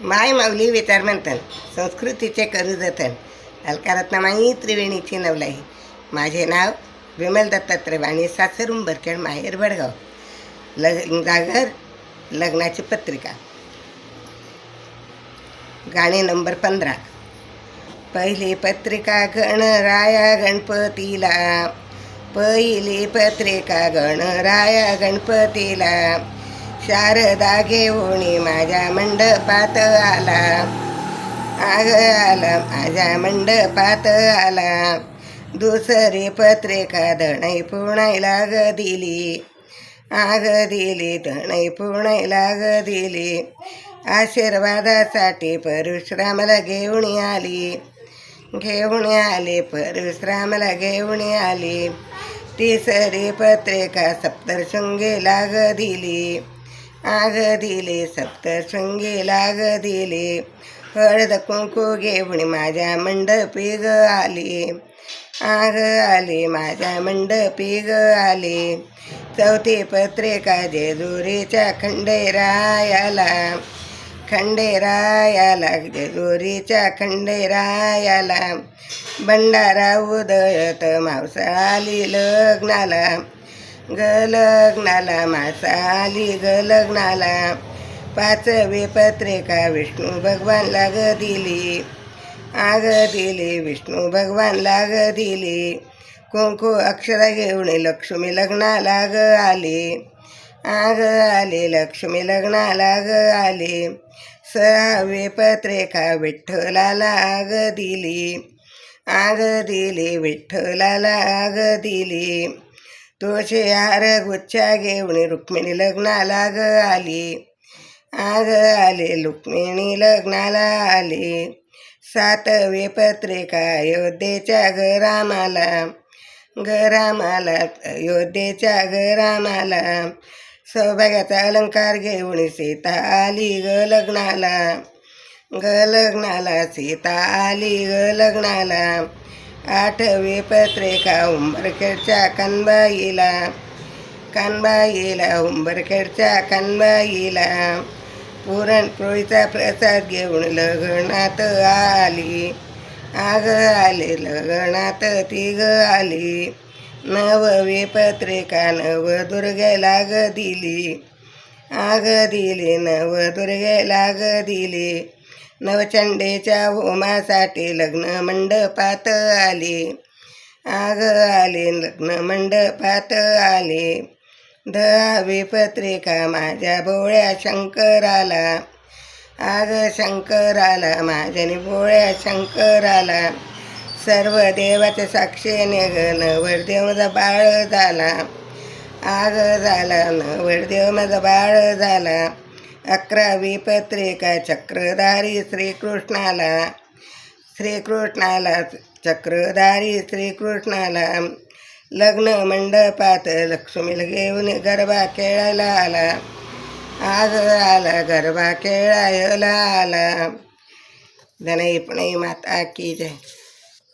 माय माऊली विचार म्हणतात संस्कृतीचे करू जतन अलकारत्नमाई त्रिवेणीची नवलाई. माझे नाव विमल दत्तात्रय वाणी सासर उंबरखेड माहेर वडगाव लग जागर लग्नाची पत्रिका. गाणे नंबर पंधरा. पहिली पत्रिका गणराया गणपतीला. पहिली पत्रिका गणराया गणपतीला. शारदा घेऊन माझ्या मंडपात आला. आग आला माझ्या मंडपात आला. दुसरी पत्रिका धणई पुणायला ग दिली. आग दिली धणई पुणायला ग दिली. आशीर्वादासाठी परशुरामाला घेऊन आली. घेऊन आली परशुरामाला घेऊन आली. तिसरी पत्रिका सप्तशृंगीला ग दिली. आग दिली सप्तशृंगीला ग दिली हळद कुंकू घेऊन माझ्या मंडपी ग आली आग आली माझ्या मंडपी ग आली चौथी पत्रिका जेजुरीच्या खंडेरायाला खंडेरायाला जेजुरीच्या खंडेरायाला भंडारा उदळत मावसा आली लग्नाला ग लग्नाला मासा आली ग लग्नाला पाचवी पत्रिका विष्णू भगवानला ग दिली. आग दिली विष्णू भगवानला ग दिली. कुंकू अक्षरा घेऊन लक्ष्मी लग्नाला ग आली. आग आली लक्ष्मी लग्नाला ग आली. सहावी पत्रिका विठ्ठलाला आग दिली. आग दिली विठ्ठलाला आग दिली. तुळशी हार गुच्छा घेऊन रुक्मिणी लग्नाला ग आली आग आली रुक्मिणी लग्नाला आली सातवी पत्रिका अयोध्येच्या घरामाला घरामाला अयोध्येच्या घरामाला सौभाग्याचा अलंकार घेऊन सीता आली ग लग्नाला ग लग्नाला सीता आली ग लग्नाला आठवी पत्रिका उंबरखेडच्या कनबाईला कानबाईला उंबरखेडच्या कानबाईला पुरणपोळीचा प्रसाद घेऊन लग्नात आली आग आले लग्नात ती ग आली नववी पत्रिका नवदुर्गेला ग दिली आग दिली नवदुर्गेला ग दिली नवचंडीच्या होमासाठी लग्न मंडपात आली. आग आली लग्न मंडपात आली. दहावी पत्रिका माझ्या भोळ्या शंकराला. आग शंकराला माझ्याने भोळ्या शंकराला. सर्व देवाच्या साक्षीने ग नवरदेव माझा बाळ झाला. आग झाला नवरदेव माझा बाळ झाला. अकरावी पत्रिका चक्रधारी श्रीकृष्णाला. श्रीकृष्णाला चक्रधारी श्रीकृष्णाला. लग्न मंडपात लक्ष्मीला घेऊन गरबा खेळायला आला. आज आला गरबा खेळायला आला. धनई पण माता की जय.